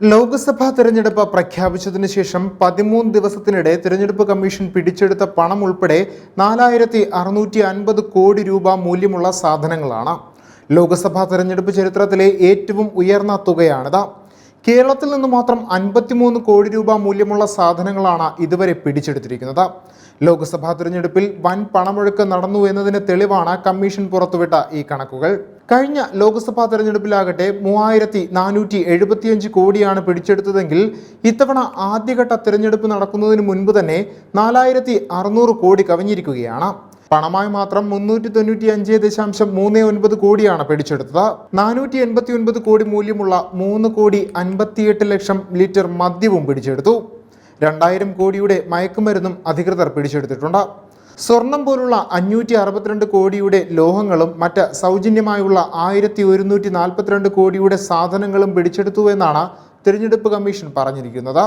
ലോക്സഭാ തെരഞ്ഞെടുപ്പ് പ്രഖ്യാപിച്ചതിന് ശേഷം പതിമൂന്ന് ദിവസത്തിനിടെ തിരഞ്ഞെടുപ്പ് കമ്മീഷൻ പിടിച്ചെടുത്ത പണം ഉൾപ്പെടെ നാലായിരത്തി അറുന്നൂറ്റി അൻപത് കോടി രൂപ മൂല്യമുള്ള സാധനങ്ങളാണ്. ലോക്സഭാ തെരഞ്ഞെടുപ്പ് ചരിത്രത്തിലെ ഏറ്റവും ഉയർന്ന തുകയാണിത്. കേരളത്തിൽ നിന്ന് മാത്രം അൻപത്തിമൂന്ന് കോടി രൂപ മൂല്യമുള്ള സാധനങ്ങളാണ് ഇതുവരെ പിടിച്ചെടുത്തിരിക്കുന്നത്. ലോക്സഭാ തിരഞ്ഞെടുപ്പിൽ വൻ പണമൊഴുക്ക് നടന്നു എന്നതിന് തെളിവാണ് കമ്മീഷൻ പുറത്തുവിട്ട ഈ കണക്കുകൾ. കഴിഞ്ഞ ലോക്സഭാ തെരഞ്ഞെടുപ്പിലാകട്ടെ മൂവായിരത്തി നാനൂറ്റി എഴുപത്തിയഞ്ച് കോടിയാണ് പിടിച്ചെടുത്തതെങ്കിൽ ഇത്തവണ ആദ്യഘട്ട തെരഞ്ഞെടുപ്പ് നടക്കുന്നതിന് മുൻപ് തന്നെ നാലായിരത്തി അറുന്നൂറ് കോടി കവിഞ്ഞിരിക്കുകയാണ്. പണമായി മാത്രം മുന്നൂറ്റി തൊണ്ണൂറ്റി അഞ്ച് ദശാംശം മൂന്ന് ഒൻപത് കോടിയാണ് പിടിച്ചെടുത്തത്. നാനൂറ്റി എൺപത്തി ഒൻപത് കോടി മൂല്യമുള്ള മൂന്ന് കോടി അൻപത്തിയെട്ട് ലക്ഷം ലിറ്റർ മദ്യവും പിടിച്ചെടുത്തു. രണ്ടായിരം കോടിയുടെ മയക്കുമരുന്നും അധികൃതർ പിടിച്ചെടുത്തിട്ടുണ്ട്. സ്വർണം പോലുള്ള അഞ്ഞൂറ്റി അറുപത്തിരണ്ട് കോടിയുടെ ലോഹങ്ങളും മറ്റ് സൗജന്യമായുള്ള ആയിരത്തി ഒരുന്നൂറ്റി നാൽപ്പത്തിരണ്ട് കോടിയുടെ സാധനങ്ങളും പിടിച്ചെടുത്തു എന്നാണ് തിരഞ്ഞെടുപ്പ് കമ്മീഷൻ പറഞ്ഞിരിക്കുന്നത്.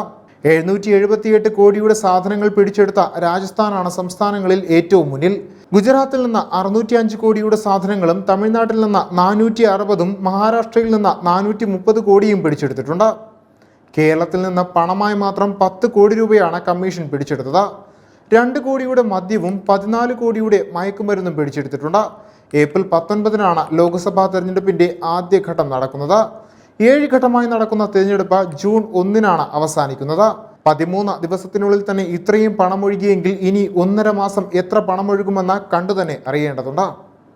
എഴുന്നൂറ്റി എഴുപത്തിയെട്ട് കോടിയുടെ സാധനങ്ങൾ പിടിച്ചെടുത്ത രാജസ്ഥാനാണ് സംസ്ഥാനങ്ങളിൽ ഏറ്റവും മുന്നിൽ. ഗുജറാത്തിൽ നിന്ന് അറുന്നൂറ്റി അഞ്ച് കോടിയുടെ സാധനങ്ങളും തമിഴ്നാട്ടിൽ നിന്ന് നാനൂറ്റി അറുപതും മഹാരാഷ്ട്രയിൽ നിന്ന് നാനൂറ്റി മുപ്പത് കോടിയും പിടിച്ചെടുത്തിട്ടുണ്ട്. കേരളത്തിൽ നിന്ന് പണമായി മാത്രം പത്ത് കോടി രൂപയാണ് കമ്മീഷൻ പിടിച്ചെടുത്തത്. രണ്ട് കോടിയുടെ മദ്യവും പതിനാല് കോടിയുടെ മയക്കുമരുന്നും പിടിച്ചെടുത്തിട്ടുണ്ട്. ഏപ്രിൽ പത്തൊൻപതിനാണ് ലോക്സഭാ തെരഞ്ഞെടുപ്പിന്റെ ആദ്യഘട്ടം നടക്കുന്നത്. ഏഴ് ഘട്ടമായി നടക്കുന്ന തിരഞ്ഞെടുപ്പ് ജൂൺ ഒന്നിനാണ് അവസാനിക്കുന്നത്. പതിമൂന്ന് ദിവസത്തിനുള്ളിൽ തന്നെ ഇത്രയും പണമൊഴുകിയെങ്കിൽ ഇനി ഒന്നര മാസം എത്ര പണമൊഴുകുമെന്ന് കണ്ടു തന്നെ അറിയേണ്ടതുണ്ട്.